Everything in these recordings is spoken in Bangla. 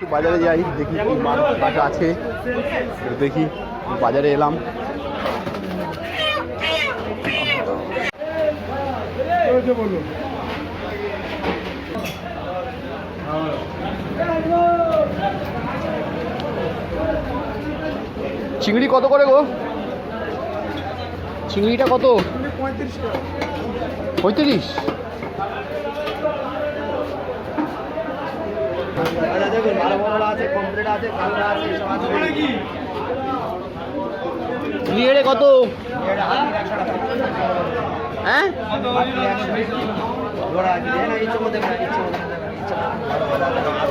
বাজারে যাই, দেখি মাছ আছে। দেখি, বাজারে এলাম। চিংড়ি কত করে গো? চিংড়িটা কত? পঁয়ত্রিশ। ভালো বড় আছে কমপ্লিট আছে আছে আছে। নিয়ে কত? হ্যাঁ? না ইচ্ছে মধ্যে ইচ্ছে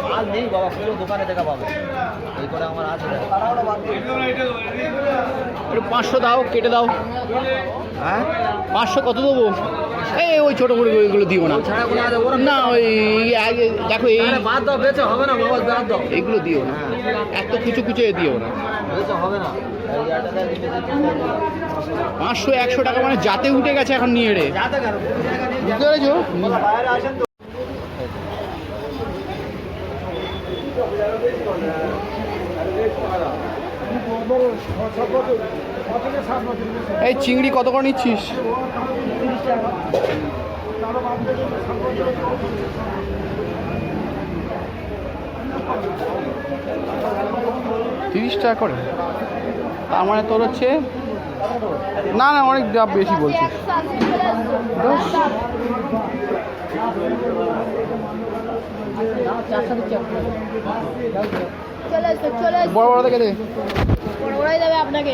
মাল নেই বাবা পুরো দোকানে দেখা পাবে। এই করে আমার আছে। একটু পাঁচশো দাও কেটে দাও। হ্যাঁ? পাঁচশো কত দেবো? এই ওই ছোটো করে ওইগুলো দিও না। না ওই আগে দেখো এই দাও হবে না বাবা বাদ দাও। না। এত কুচু কুচু দিও না। পাঁচশো একশো টাকা মানে যাতে উঠে গেছে এখন নিয়ে রে। বুঝতে পেরেছ? এই চিংড়ি কত করে নিচ্ছিস? তিরিশ টাকা করে? তার মানে তোর হচ্ছে? না না অনেক দাম বেশি বলছিস। এসো বড় বড় দেখে দে। বড় বড়াই দেবে আপনাকে।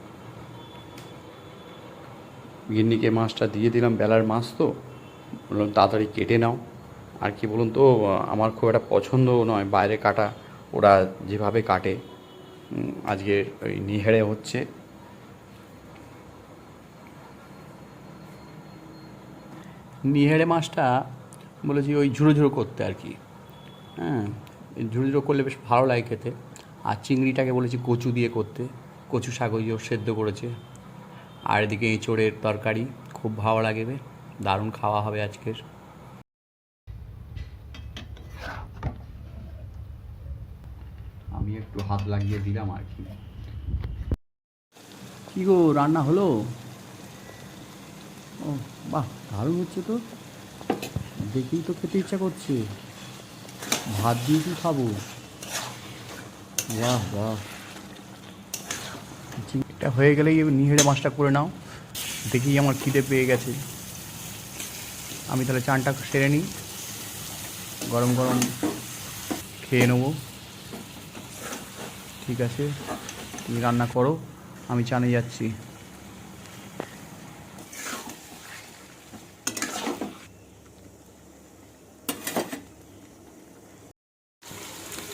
গিন্নিকে মাছটা দিয়ে দিলাম, বেলার মাছ তো। বললাম, তাড়াতাড়ি কেটে নাও। আর কি বলুন তো, আমার খুব একটা পছন্দ নয়, বাইরে কাটা, ওরা যেভাবে কাটে। আজকে ওই নিহেড়ে হচ্ছে। নিহেড়ে মাছটা বলেছি ওই ঝুড়ো ঝুড়ো করতে আর কি। হ্যাঁ ঝুড়ো ঝুড়ো করলে বেশ ভালো লাগে খেতে। আর চিংড়িটাকে বলেছি কচু দিয়ে করতে। কচু শাক ওই সেদ্ধ করেছে। আর এদিকে এঁচোড়ের তরকারি খুব ভালো লাগবে দারুণ খাওয়া হবে আজকের। আমি একটু হাত লাগিয়ে দিলাম আর কি। কি গো, রান্না হলো? ও, বাহ, দারুণ হচ্ছে তো। দেখেই তো খেতে ইচ্ছা করছে। ভাত দিয়ে কি খাব? বাহ বাহ। চিংড়িটা হয়ে গেলেই নিহেড়ে মাছটা করে নাও। দেখি আমার খিদে পেয়ে গেছে। আমি তাহলে চানটা সেরে নিই। গরম গরম খেয়ে নেব। ঠিক আছে, তুমি রান্না করো, আমি চানে যাচ্ছি।